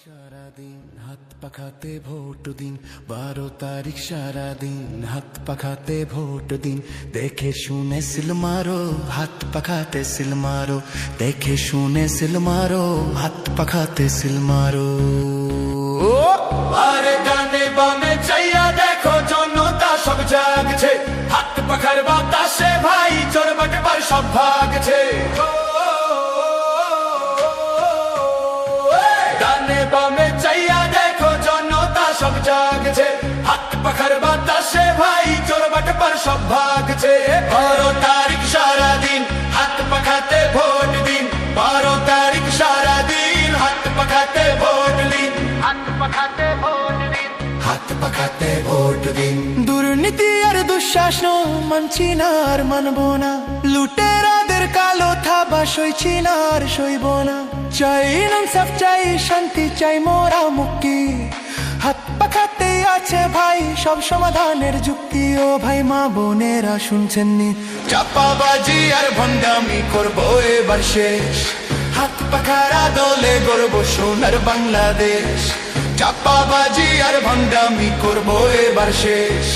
সারাদিন, হাত পাখাতে ভোট দিন। বারো তারিখ সারাদিন, হাত পাখাতে ভোট দিন। দেখে শুনে সিল মারো, হাত পাখাতে সিল মারো। দেখে শুনে সিল মারো, হাত পাখাতে সিল মারো। আরে ডানে বামে চাইয়া দেখো, জনতা সব জাগছে। হাত পাখার বাতাসে ভাই, চোর বাটবার সব ভাগছে। জাগছে। হাত পাখার বাতাসে ভাই চোর বাটবার সব ভাগছে। বারো তারিখ সারাদিন হাত পাখাতে ভোট দিন। বারো তারিখ সারাদিন হাত পাখাতে ভোট দিন। হাত পাখাতে ভোট দিন। হাত পাখাতে ভোট দিন। দুর্নীতি আর দুঃশাসন মানছি না আর মানবো না। লুটেরাদের কালো থাবা সইছি না আর সইব না। চাই নাম সব চাই শান্তি চাই মোরা মুক্তি। হাত আছে ভাই, সব সমাধানের যুক্তি। ও ভাই, মা বোনেরা শুনছেন নি। চাপাবাজি আর ভণ্ডামি করব এবার শেষ। হাত পাখারা দলে গর্ব সোনার বাংলাদেশ। চাপাবাজি আর ভণ্ডামি করব এবার শেষ।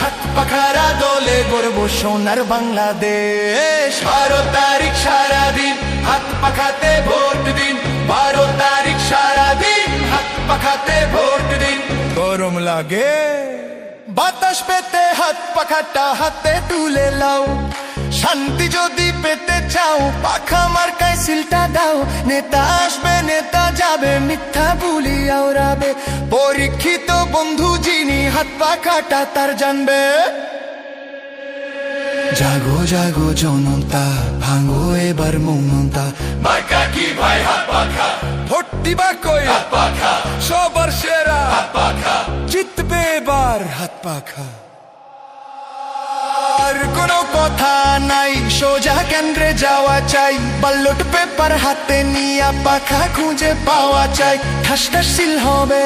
হাত পাখারা দলে গর্ব সোনার বাংলাদেশ। বারো তারিখ সারাদিন হাত পাখাতে ভোট দিন। বারো তারিখ সারাদিন হাত পাখাতে ভোট লাগে। বাতাস পেতে হাত পাখাটা হাতে তুলে লাও শান্তি যদি পেতে চাও পাখা মার্কায় সিলটা দাও। নেতা আসবে নেতা যাবে মিথ্যা বুলি আওড়াবে। পরীক্ষিত বন্ধু যিনি হাত পাখাটা তার জানবে। জাগো জাগো জনতা ভাঙো এবার মৌনতা। মার্কা কি ভাই হাত পাখা? ভোট দিবা কই? হাত পাখা। সবার সেরা। হাত পাখা। আর কোনো কথা নাই, সোজা কেন্দ্রে যাওয়া চাই। বাল্লট পেপার হাতে নিয়া পাখা খুঁজে পাওয়া চাই। ঠাস ঠাস সিল হবে,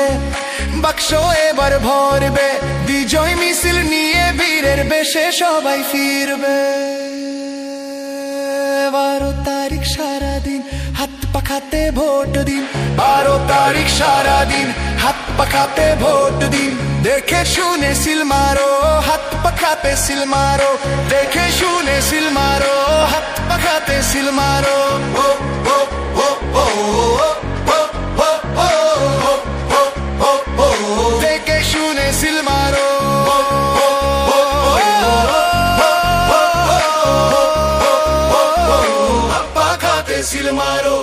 বাক্স এবার ভরবে। বিজয় মিছিল নিয়ে বীরের বেশে সবাই ফিরবে। বারো তারিখ সারাদিন, হাত পাখাতে ভোট দিন। বারো তারিখ সারাদিন, হাত পাখাতে ভোট দিন। দেখে শুনে সিল মারো হাত পাখাতে সিল মারো দেখে শুনে সিল মারো হাত পাখাতে সিল মারো ও ও দেখে শুনে সিল মারো পাখাতে সিল মারো